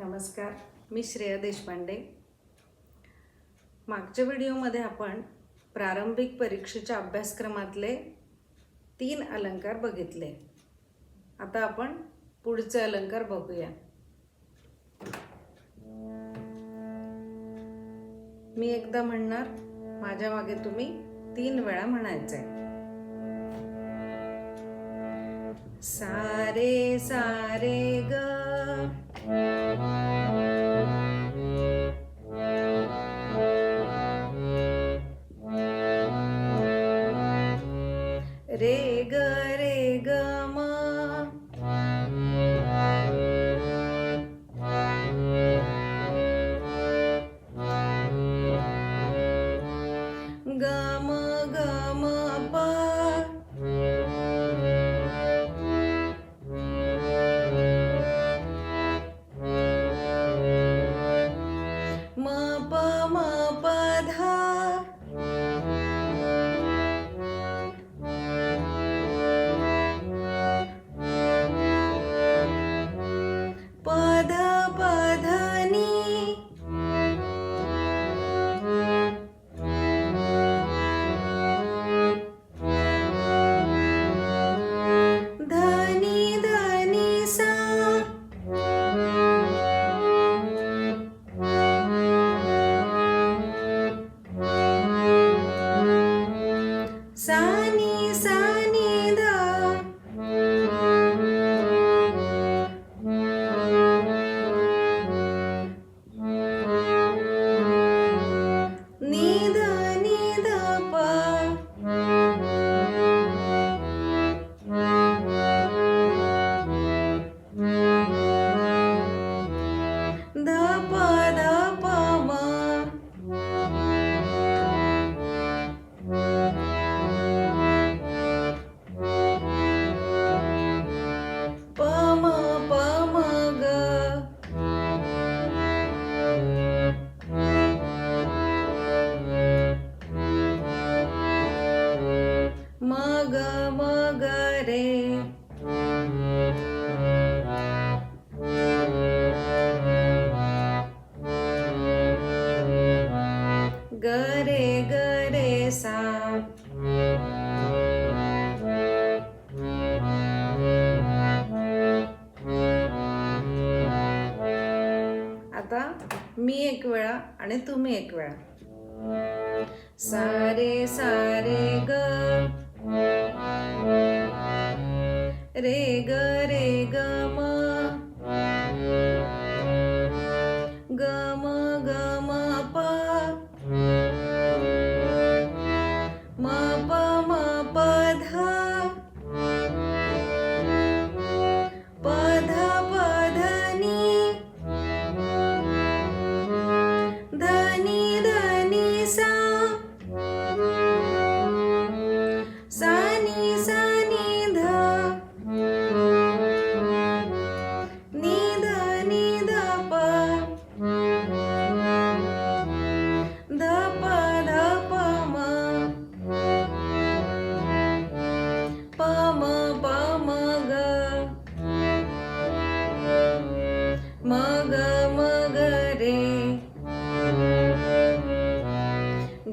नमस्कार मी श्रेया देशपांडे. मागच्या व्हिडिओमध्ये आपण प्रारंभिक परीक्षेच्या अभ्यासक्रमातले तीन अलंकार बघितले. आता आपण पुढचे अलंकार बघूया. मी एकदा म्हणणार माझ्या मागे तुम्ही तीन वेळा म्हणायचे सारे सारे ग रे मी एक वेळा आणि तुम्ही एक वेळा. सारे सारे ग. रे ग रे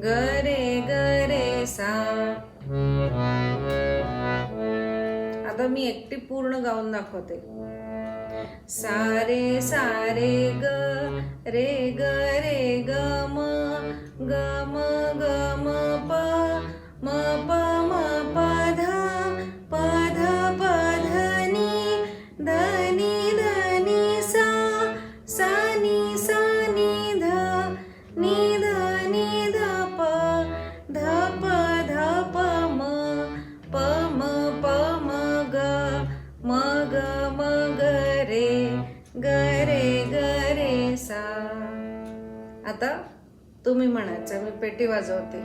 ग रे ग रे सा. आता मी एकटी पूर्ण गाऊन दाखवते. सारे सारे ग रे ग रे ग म ग म ग म म. आता तुम्ही म्हणायचं मी पेटी वाजवते.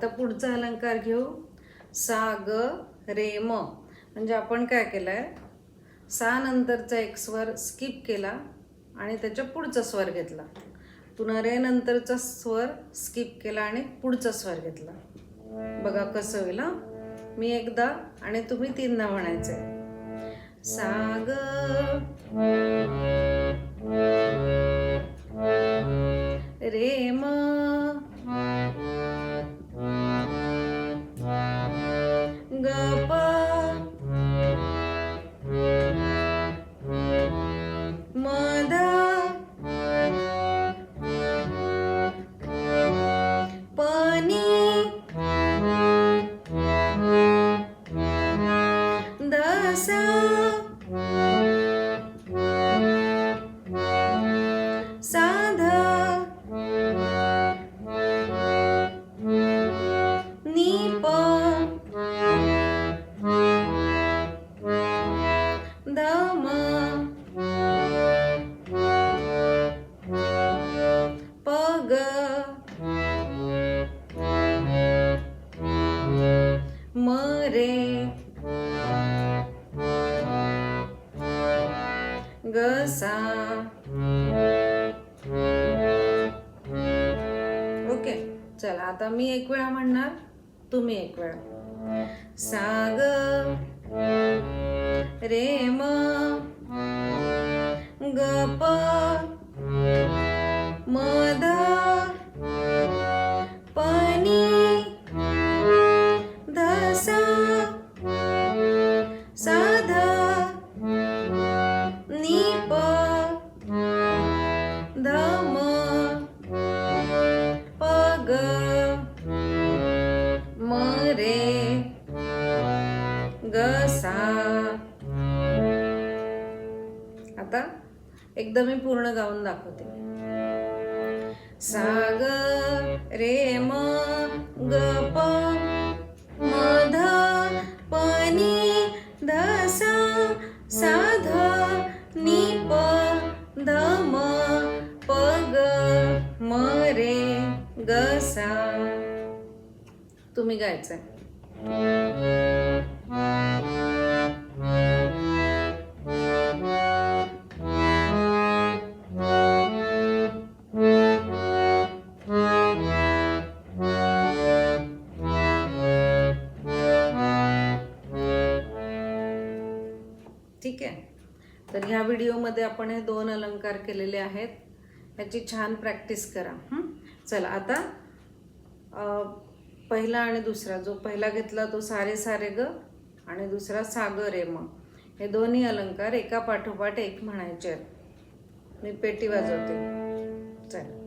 आता पुढचा अलंकार घेऊ. सा ग रे म म्हणजे आपण काय केलं आहे सा नंतरचा एक स्वर स्किप केला आणि त्याच्या पुढचा स्वर घेतला. पुन्हा रे नंतरचा स्वर स्किप केला आणि पुढचा स्वर घेतला. बघा कसं होईल हां? मी एकदा आणि तुम्ही तीनदा म्हणायचंय. साग रे म casa. ओके चला आता मी एक वेळा म्हणणार तुम्ही एक वेळा. सा ग रे म आता एकदा मी पूर्ण गाऊन दाखवते. सा ग रे म ग प मध पनी धसा साध निप ध नि प ध म प ग म रे ग सा. तुम्ही गायचंय. ठीक आहे? तर ह्या व्हिडिओमध्ये आपण हे दोन अलंकार केलेले आहेत. ह्याची छान प्रॅक्टिस करा. चला आता पहिला आणि दुसरा. जो पहिला घेतला तो सारे सारे ग आणि दुसरा सागर रे म. हे दोन्ही अलंकार एका पाठोपाठ एक म्हणायचे आहेत. मी पेटी वाजवते. चला.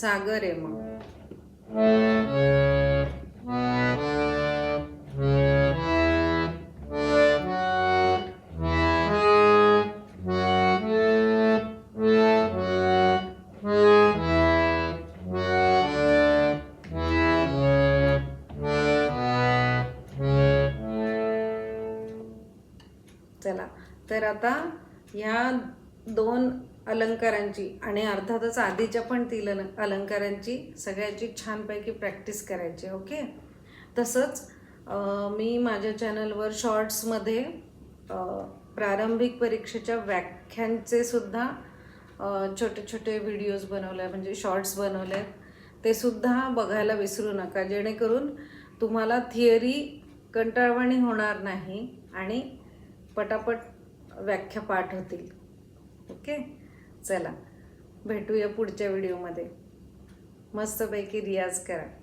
सागर आहे मग. चला. तर आता ह्या दोन अलंकारांची आणि अर्थातच आधीच्या पण तीन अलं- अलंकारांची सगळ्याची छानपैकी प्रॅक्टिस करायची ओके? तसंच मी माझ्या चॅनलवर शॉर्ट्समध्ये प्रारंभिक परीक्षेच्या व्याख्यांचे सुद्धा छोटे छोटे व्हिडिओज बनवले म्हणजे शॉर्ट्स बनवले आहेत ते सुद्धा बघायला विसरू नका जेणेकरून तुम्हाला थिअरी कंटाळवाणी होणार नाही आणि पटापट व्याख्या पाठ होतील. ओके? चला भेटूया पुढच्या व्हिडिओमध्ये. मस्तपैकी रियाज करा.